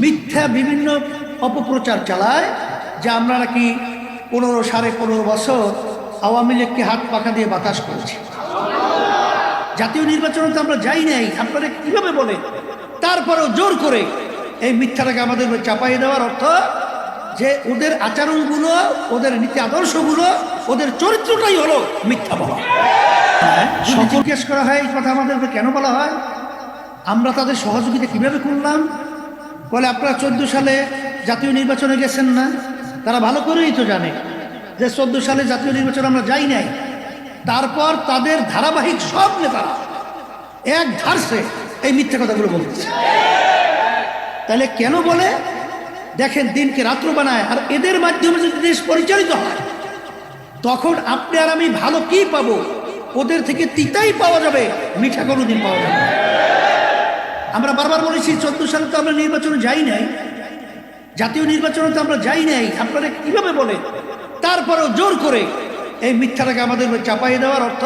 মিথ্যা বিভিন্ন অপপ্রচার চালায় যে আমরা নাকি পনেরো সাড়ে পনেরো বছর আওয়ামী লীগকে হাত পাখা দিয়ে বাতাস করেছি। জাতীয় নির্বাচনে তো আমরা যাই নাই আপনারা কীভাবে বলে তারপরেও জোর করে এই মিথ্যাটাকে আমাদের চাপাই দেওয়ার অর্থ যে ওদের আচরণগুলো ওদের নীতি আদর্শগুলো ওদের চরিত্রটাই হলো মিথ্যা বলা। যদি জিজ্ঞেস করা হয় এই কথা আমাদের কেন বলা হয়? আমরা তাদের সহযোগিতা কীভাবে করলাম? বলে, আপনারা চোদ্দ সালে জাতীয় নির্বাচনে গেছেন না? তারা ভালো করেই তো জানে যে চোদ্দ সালে জাতীয় নির্বাচন আমরা যাই নাই। তারপর তাদের ধারাবাহিক সব নেতারা এক ধারসে এই মিথ্যা কথাগুলো বলতেছে তাহলে কেন বলে? দেখেন, দিনকে রাত্র বানায়, আর এদের মাধ্যমে যদি দেশ পরিচালিত হয়, তখন আপনি আর আমি ভালো কি পাবো? ওদের থেকে তিতাই পাওয়া যাবে, মিঠা কোনোদিন পাওয়া যাবে। আমরা বারবার বলেছি, চোদ্দ সালে তো আমরা নির্বাচনে যাই নাই। জাতীয় নির্বাচনে তো আমরা যাই নাই। আপনারা কীভাবে বলে তারপরেও জোর করে এই মিথ্যাটাকে আমাদের চাপাই দেওয়ার অর্থ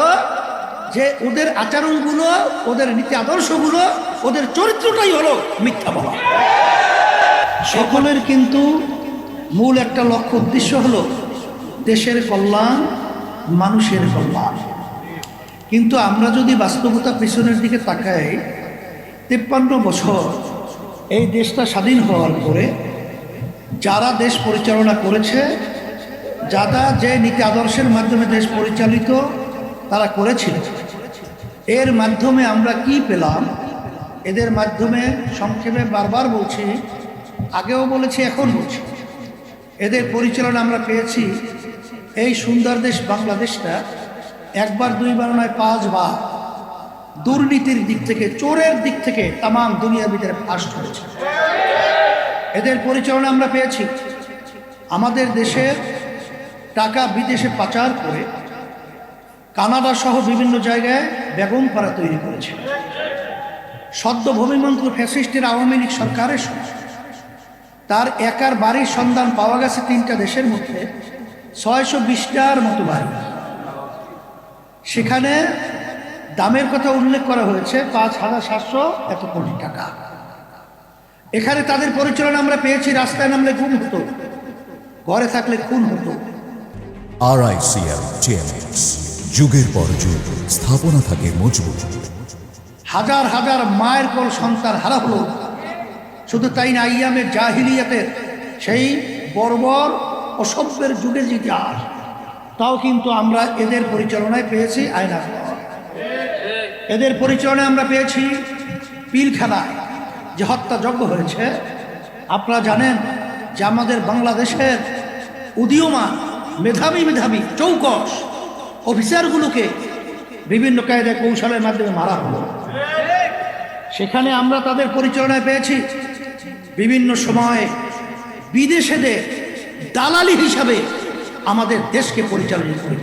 যে ওদের আচরণগুলো, ওদের নীতি আদর্শগুলো, ওদের চরিত্রটাই হলো মিথ্যা বলা। সকলের কিন্তু মূল একটা লক্ষ্য, উদ্দেশ্য হলো দেশের কল্যাণ, মানুষের কল্যাণ। কিন্তু আমরা যদি বাস্তবতা পিছনের দিকে তাকাই তিপ্পান্ন বছর এই দেশটা স্বাধীন হওয়ার পরে যারা দেশ পরিচালনা করেছে, যারা যে নীতি আদর্শের মাধ্যমে দেশ পরিচালিত তারা করেছিল। এর মাধ্যমে আমরা কি পেলাম? এদের মাধ্যমে সংক্ষেপে বারবার বলছি, আগেও বলেছি, এখন বলছি। এদের পরিচালনা আমরা পেয়েছি। এই সুন্দর দেশ বাংলাদেশটা একবার, দুইবার নয়, পাঁচবার দুর্নীতির দিক থেকে, চোরের দিক থেকে তাম দুনিয়ার ভিতরে ফার্স্ট হয়েছে এদের পরিচালনা আমরা পেয়েছি। আমাদের দেশের টাকা বিদেশে পাচার করে কানাডা সহ বিভিন্ন জায়গায় বেগম পাড়া তৈরি করেছে। সদ্য ভূমিমন্ত্র ফ্যাসিস্টের আওয়ামী লীগ সরকারের সময়। তার একার বাড়ির সন্ধান পাওয়া গেছে তিনটা দেশের মধ্যে, ছয়শো বিশটার মতো বাড়ি। সেখানে দামের কথা উল্লেখ করা হয়েছে পাঁচ হাজার সাতশো এত কোটি টাকা। এখানে তাদের পরিচালনা আমরা পেয়েছি রাস্তায় নামলে গুম হতো। ঘরে থাকলে খুন হতো। যুগের পর যুগ স্থাপনা থাকে মজবুত। হাজার হাজার মায়ের কোল সন্তান হারা হলো। শুধু তাই না আইয়ামের জাহিলিয়াতের সেই বর্বর অসভ্যের যুগের ইতিহাস তাও কিন্তু আমরা এদের পরিচালনায় পেয়েছি আয়না। এদের পরিচালনায় আমরা পেয়েছি পিলখানায় যে হত্যাযজ্ঞ হয়েছে। আপনারা জানেন যে আমাদের বাংলাদেশের উদীয়মান মেধাবী মেধাবী চৌকস অফিসারগুলোকে বিভিন্ন কায়দায় কৌশলের মাধ্যমে মারা হলো। সেখানে আমরা তাদের পরিচালনায় পেয়েছি বিভিন্ন সময়ে বিদেশেদের দালালি হিসাবে আমাদের দেশকে পরিচালনা করে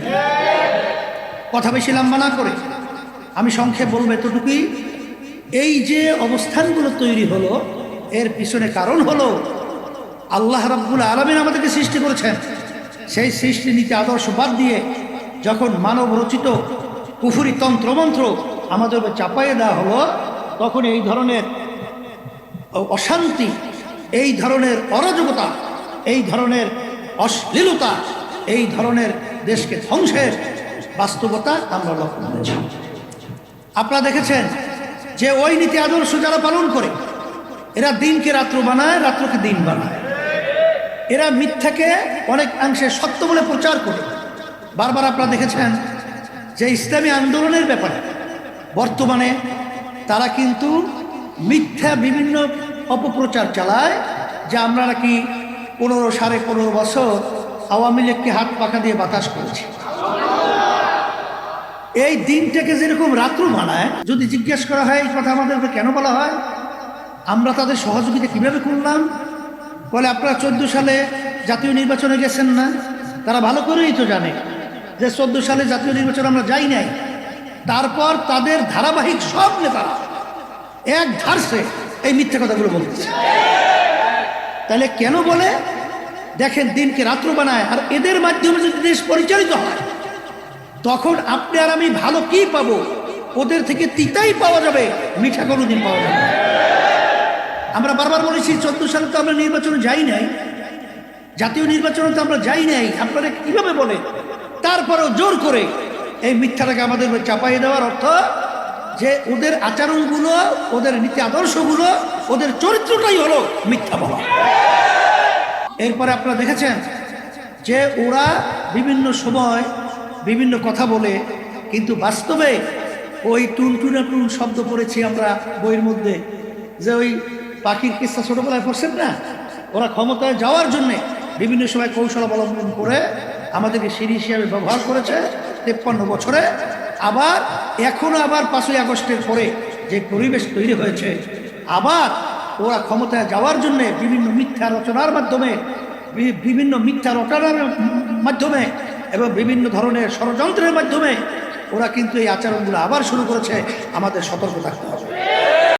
কথা বেশি লম্বা না করে। আমি সংক্ষেপ বলব এতটুকুই। এই যে অবস্থানগুলো তৈরি হলো, এর পিছনে কারণ হলো, আল্লাহ রাব্বুল আলমিন আমাদেরকে সৃষ্টি করেছেন। সেই সৃষ্টি নীতি আদর্শ বাদ দিয়ে যখন মানব রচিত কুফুরি তন্ত্রমন্ত্র আমাদের চাপাইয়ে দেওয়া হলো, তখন এই ধরনের অশান্তি, এই ধরনের অরাজকতা, এই ধরনের অশ্লীলতা, এই ধরনের দেশকে ধ্বংসের বাস্তবতা আমরা লক্ষ্য করেছি। আপনারা দেখেছেন যে ওই নীতি আদর্শ যারা পালন করে, এরা দিনকে রাত্র বানায়, রাত্রকে দিন বানায়। এরা মিথ্যাকে অনেকাংশে সত্য বলে প্রচার করে। বারবার আপনারা দেখেছেন যে ইসলামী আন্দোলনের ব্যাপারে বর্তমানে তারা কিন্তু মিথ্যা বিভিন্ন অপপ্রচার চালায়, যে আমরা নাকি পনেরো সাড়ে পনেরো বছর আওয়ামী লীগকে হাত পাখা দিয়ে বাতাস করেছি। এই দিনটাকে যেরকম রাত্র বানায় যদি জিজ্ঞেস করা হয় এই কথা আমাদের উপর কেন বলা হয়, আমরা তাদের সহযোগিতা কীভাবে করলাম? বলে আপনারা চোদ্দ সালে জাতীয় নির্বাচনে গেছেন না? তারা ভালো করেই তো জানে যে চোদ্দ সালে জাতীয় নির্বাচন আমরা যাই নাই। তারপর তাদের ধারাবাহিক সব নেতারা এক ধারসে এই মিথ্যা কথাগুলো বলতেছে। তাহলে কেন বলে? দেখেন দিনকে রাত্র বানায়, আর এদের মাধ্যমে যদি দেশ পরিচালিত হয় তখন আপনি আর আমি ভালো কি পাবো? ওদের থেকে তিতাই পাওয়া যাবে, মিঠা কোনোদিন পাওয়া যাবে আমরা বারবার বলেছি, চোদ্দ সালে তো আমরা নির্বাচনে যাই নাই। জাতীয় নির্বাচনে তো আমরা যাই নাই। আপনারা কীভাবে বলে তারপরেও জোর করে এই মিথ্যাটাকে আমাদের চাপাই দেওয়ার অর্থ যে ওদের আচরণগুলো, ওদের নীতি আদর্শগুলো, ওদের চরিত্রটাই হলো মিথ্যা বলা। এরপরে আপনারা দেখেছেন যে ওরা বিভিন্ন সময় বিভিন্ন কথা বলে, কিন্তু বাস্তবে ওই টুনটুনা টুন শব্দ পড়েছি আমরা বইয়ের মধ্যে, যে ওই পাখির কিস্তা ছোটবেলায় পড়ছেন না? ওরা ক্ষমতায় যাওয়ার জন্যে বিভিন্ন সময় কৌশল অবলম্বন করে আমাদেরকে সিঁড়ি হিসাবে ব্যবহার করেছে তেপ্পান্ন বছরে। আবার এখনও আবার পাঁচই আগস্টের পরে যে পরিবেশ তৈরি হয়েছে, আবার ওরা ক্ষমতায় যাওয়ার জন্য বিভিন্ন মিথ্যা রচনার মাধ্যমে বিভিন্ন মিথ্যা রচনার মাধ্যমে এবং বিভিন্ন ধরনের ষড়যন্ত্রের মাধ্যমে ওরা কিন্তু এই আচরণগুলো আবার শুরু করেছে। আমাদের সতর্ক থাকতে হবে।